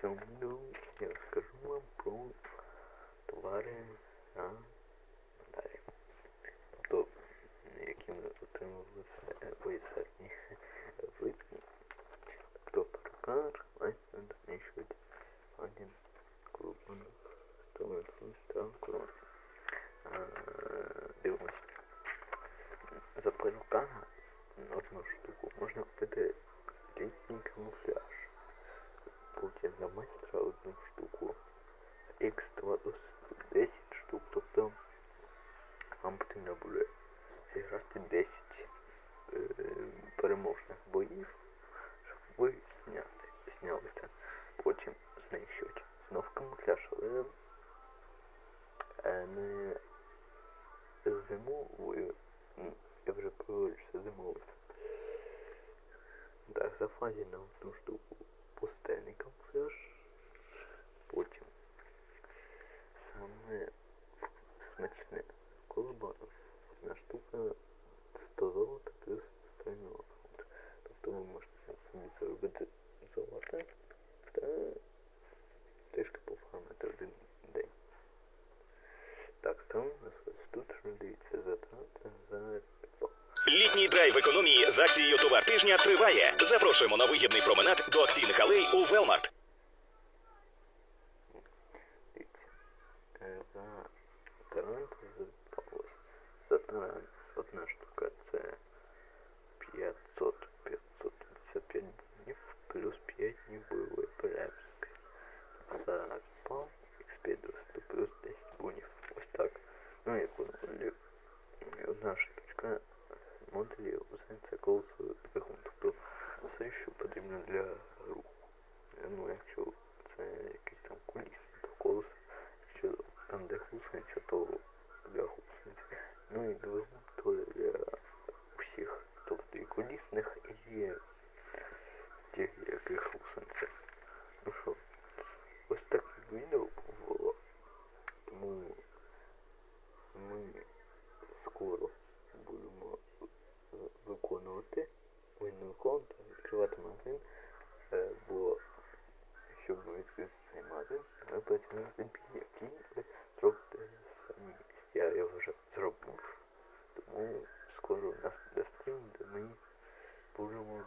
цьому відео я розкажу вам про товари на Базарі. Тобто, які ми отримали в се- серпні, в липні. Тобто перукар, лайфхак, знищують один клубан, телефон, станку. Дивимось. За перукара одну штуку можна купити літній камуфляж. Потім за майстра одну штуку. Екстра 10 штук, тобто вам потрібно буде зіграти 10 е, переможних боїв, щоб ви зняти, знялися. Потім знищують знов камуфляж, але е, не м, Я вже проводився зимовою. Так, за фазі на одну штуку пустельний камуфляж. Потім саме смачне колобанов. Одна штука 100 золота плюс файного аккаунт. Тобто ви можете собі заробити золото та трішки пофармити один день. Так, саме у нас ось тут дивіться затрати за. Літній драйв економії з акцією товар тижня триває. Запрошуємо на вигідний променад до акційних алей у Велмарт. За тарант одна штука це 500 555 днів плюс 5 днів бойової перепустки. За спам XP доступ плюс 10 бунів. Ось так. Ну як у модулі. І Одна штучка модулі усе колесо двигун. Тобто все, що потрібно для руху. Гусениця. Ну що, ось так відео було. Тому ми скоро будемо е, виконувати ой, не виконувати, а відкривати магазин. Е, бо щоб відкрити цей магазин, ми працюємо з тим, який ви самі. Я його вже зробив. Тому скоро у нас буде стрім, де ми будемо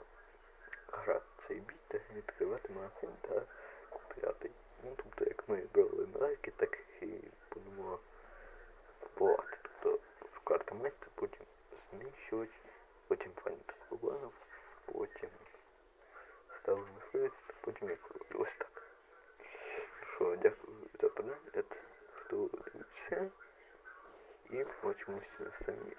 цей бій та відкривати магазин та купляти. Ну, тобто, як ми брали лайки, так і будемо купувати. Тобто карта майстра, потім знищувати, потім фанати клубанов, потім ставимо мисливець, потім я король. Ось так. Що, дякую за перегляд, хто дивиться. І побачимося самі.